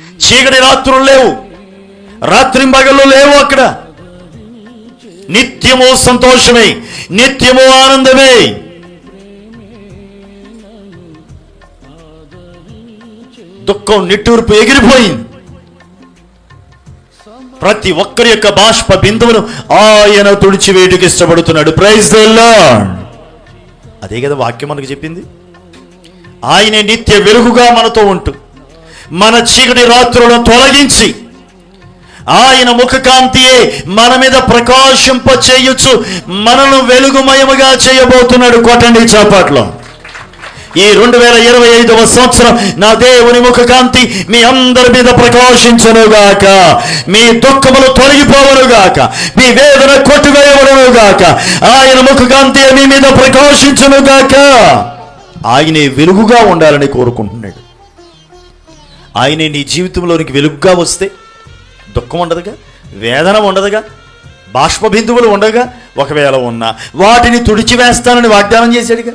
చీకటి రాత్రులు లేవు. రాత్రి పగళ్ళు లేవు అక్కడ. నిత్యము సంతోషమే నిత్యము ఆనందమే. దుఃఖం నిట్టూర్పు ఎగిరిపోయింది. ప్రతి ఒక్కరి యొక్క బాష్ప బిందువును ఆయన తుడిచివేయటకు ఇష్టపడుతున్నాడు. ప్రైజ్ అదే కదా వాక్యం మనకు చెప్పింది. ఆయనే నిత్య వెలుగుగా మనతో ఉంటూ. మన చీకటి రాత్రులను తొలగించి ఆయన ముఖకాంతియే మన మీద ప్రకాశింప చేయొచ్చు మనను వెలుగుమయముగా చేయబోతున్నాడు కొట్టండి చాపాట్లో. ఈ రెండు వేల ఇరవై ఐదవ సంవత్సరం నా దేవుని ముఖకాంతి మీ అందరి మీద ప్రకాశించనుగాక మీ దుఃఖములు తొలగిపోవనుగాక మీ వేదన కొట్టివేయబడునుగాక ఆయన ముఖకాంతి మీ మీద ప్రకాశించనుగాక. ఆయనే వెలుగుగా ఉండాలని కోరుకుంటున్నాడు. ఆయనే నీ జీవితంలోనికి వెలుగుగా వస్తే దుఃఖం ఉండదుగా వేదన ఉండదుగా బాష్ప బిందువులు ఉండగా ఒకవేళ ఉన్నా వాటిని తుడిచివేస్తానని వాగ్దానం చేశాడుగా.